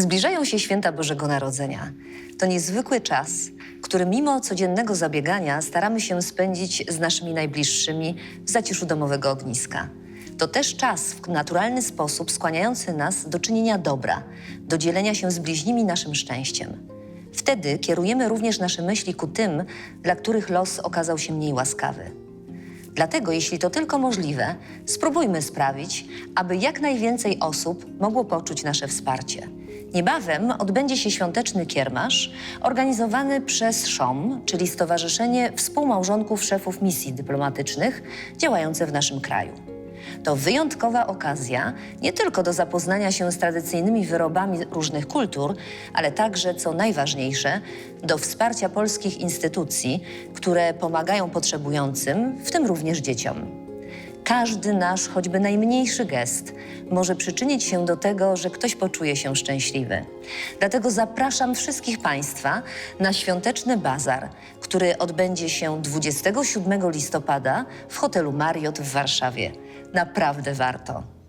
Zbliżają się święta Bożego Narodzenia. To niezwykły czas, który mimo codziennego zabiegania staramy się spędzić z naszymi najbliższymi w zaciszu domowego ogniska. To też czas w naturalny sposób skłaniający nas do czynienia dobra, do dzielenia się z bliźnimi naszym szczęściem. Wtedy kierujemy również nasze myśli ku tym, dla których los okazał się mniej łaskawy. Dlatego, jeśli to tylko możliwe, spróbujmy sprawić, aby jak najwięcej osób mogło poczuć nasze wsparcie. Niebawem odbędzie się świąteczny kiermasz organizowany przez SZOM, czyli Stowarzyszenie Współmałżonków Szefów Misji Dyplomatycznych działające w naszym kraju. To wyjątkowa okazja nie tylko do zapoznania się z tradycyjnymi wyrobami różnych kultur, ale także, co najważniejsze, do wsparcia polskich instytucji, które pomagają potrzebującym, w tym również dzieciom. Każdy nasz, choćby najmniejszy gest może przyczynić się do tego, że ktoś poczuje się szczęśliwy. Dlatego zapraszam wszystkich Państwa na świąteczny bazar, który odbędzie się 27 listopada w hotelu Marriott w Warszawie. Naprawdę warto.